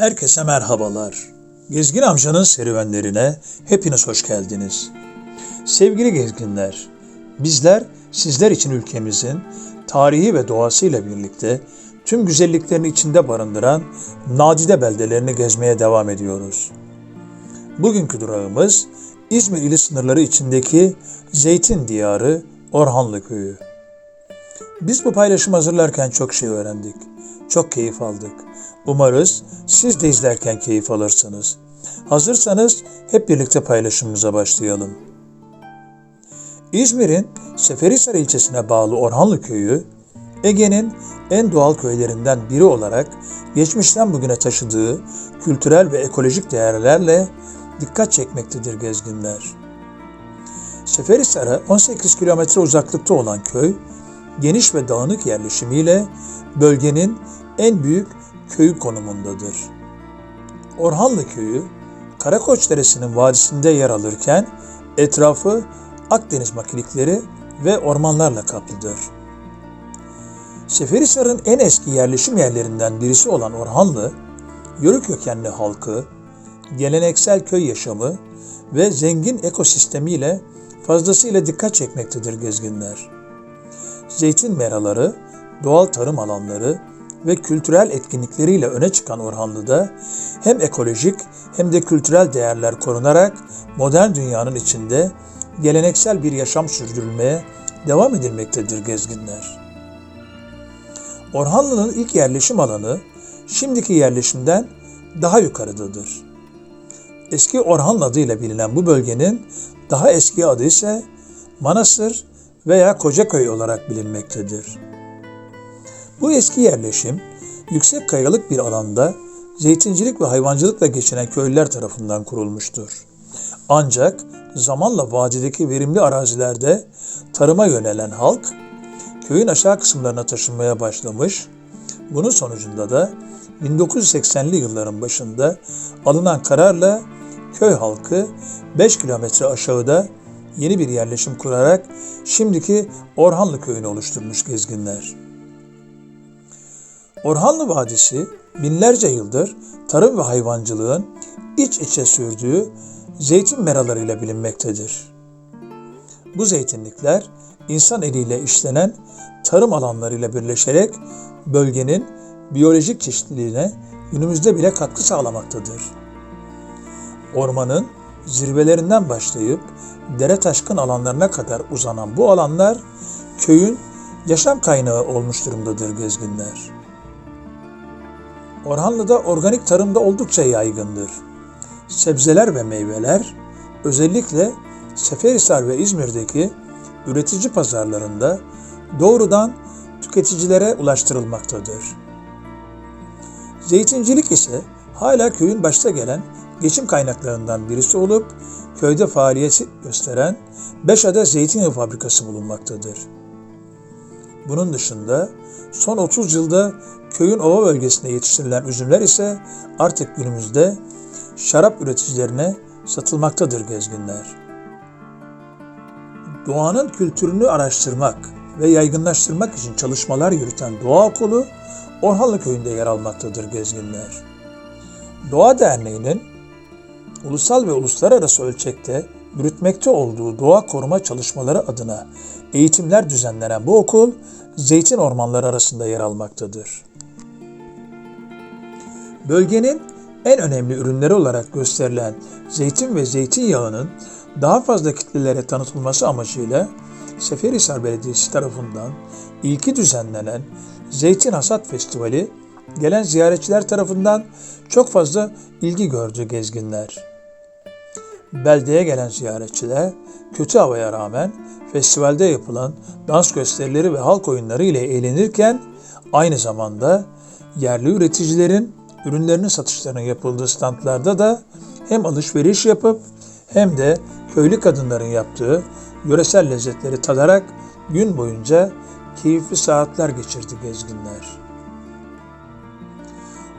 Herkese merhabalar. Gezgin amcanın serüvenlerine hepiniz hoş geldiniz. Sevgili gezginler, bizler sizler için ülkemizin tarihi ve doğasıyla birlikte tüm güzelliklerini içinde barındıran nadide beldelerini gezmeye devam ediyoruz. Bugünkü durağımız İzmir ili sınırları içindeki Zeytin Diyarı Orhanlı Köyü. Biz bu paylaşımı hazırlarken çok şey öğrendik. Çok keyif aldık. Umarız siz de izlerken keyif alırsınız. Hazırsanız hep birlikte paylaşımımıza başlayalım. İzmir'in Seferihisar ilçesine bağlı Orhanlı Köyü, Ege'nin en doğal köylerinden biri olarak geçmişten bugüne taşıdığı kültürel ve ekolojik değerlerle dikkat çekmektedir gezginler. Seferihisar'a 18 kilometre uzaklıkta olan köy, geniş ve dağınık yerleşimiyle bölgenin en büyük köyü konumundadır. Orhanlı köyü, Karakoç Deresi'nin vadisinde yer alırken etrafı Akdeniz makilikleri ve ormanlarla kaplıdır. Seferihisar'ın en eski yerleşim yerlerinden birisi olan Orhanlı, Yörük kökenli halkı, geleneksel köy yaşamı ve zengin ekosistemiyle fazlasıyla dikkat çekmektedir gezginler. Zeytin meraları, doğal tarım alanları ve kültürel etkinlikleriyle öne çıkan Orhanlı'da hem ekolojik hem de kültürel değerler korunarak modern dünyanın içinde geleneksel bir yaşam sürdürülmeye devam edilmektedir gezginler. Orhanlı'nın ilk yerleşim alanı şimdiki yerleşimden daha yukarıdadır. Eski Orhanlı adıyla bilinen bu bölgenin daha eski adı ise Manastır veya Kocaköy olarak bilinmektedir. Bu eski yerleşim yüksek kayalık bir alanda zeytincilik ve hayvancılıkla geçinen köylüler tarafından kurulmuştur. Ancak zamanla vadideki verimli arazilerde tarıma yönelen halk köyün aşağı kısımlarına taşınmaya başlamış. Bunun sonucunda da 1980'li yılların başında alınan kararla köy halkı 5 kilometre aşağıda yeni bir yerleşim kurarak şimdiki Orhanlı köyünü oluşturmuş gezginler. Orhanlı Vadisi binlerce yıldır tarım ve hayvancılığın iç içe sürdüğü zeytin meralarıyla bilinmektedir. Bu zeytinlikler insan eliyle işlenen tarım alanlarıyla birleşerek bölgenin biyolojik çeşitliliğine günümüzde bile katkı sağlamaktadır. Ormanın zirvelerinden başlayıp dere taşkın alanlarına kadar uzanan bu alanlar köyün yaşam kaynağı olmuş durumdadır gezginler. Orhanlı'da organik tarımda oldukça yaygındır. Sebzeler ve meyveler özellikle Seferihisar ve İzmir'deki üretici pazarlarında doğrudan tüketicilere ulaştırılmaktadır. Zeytincilik ise hala köyün başta gelen geçim kaynaklarından birisi olup köyde faaliyet gösteren 5 adet zeytin fabrikası bulunmaktadır. Bunun dışında son 30 yılda köyün ova bölgesinde yetiştirilen üzümler ise artık günümüzde şarap üreticilerine satılmaktadır gezginler. Doğanın kültürünü araştırmak ve yaygınlaştırmak için çalışmalar yürüten Doğa Okulu Orhanlı Köyü'nde yer almaktadır gezginler. Doğa Derneği'nin ulusal ve uluslararası ölçekte yürütmekte olduğu doğa koruma çalışmaları adına eğitimler düzenlenen bu okul zeytin ormanları arasında yer almaktadır. Bölgenin en önemli ürünleri olarak gösterilen zeytin ve zeytinyağının daha fazla kitlelere tanıtılması amacıyla Seferihisar Belediyesi tarafından ilki düzenlenen Zeytin Hasat Festivali gelen ziyaretçiler tarafından çok fazla ilgi gördü gezginler. Beldeye gelen ziyaretçiler kötü havaya rağmen festivalde yapılan dans gösterileri ve halk oyunları ile eğlenirken aynı zamanda yerli üreticilerin ürünlerinin satışlarının yapıldığı standlarda da hem alışveriş yapıp hem de köylü kadınların yaptığı yöresel lezzetleri tadarak gün boyunca keyifli saatler geçirdi gezginler.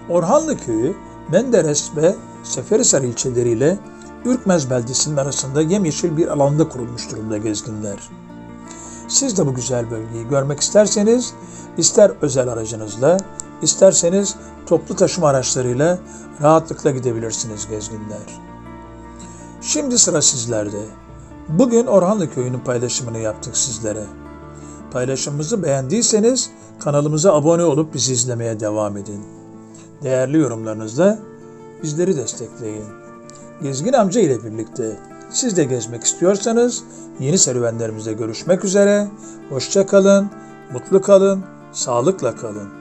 Orhanlı köyü Menderes ve Seferihisar ilçeleriyle Ürkmez beldesinin arasında yemyeşil bir alanda kurulmuş durumda gezginler. Siz de bu güzel bölgeyi görmek isterseniz ister özel aracınızla İsterseniz toplu taşıma araçlarıyla rahatlıkla gidebilirsiniz gezginler. Şimdi sıra sizlerde. Bugün Orhanlı Köyü'nün paylaşımını yaptık sizlere. Paylaşımımızı beğendiyseniz kanalımıza abone olup bizi izlemeye devam edin. Değerli yorumlarınızla bizleri destekleyin. Gezgin amca ile birlikte siz de gezmek istiyorsanız yeni serüvenlerimizde görüşmek üzere. Hoşça kalın, mutlu kalın, sağlıkla kalın.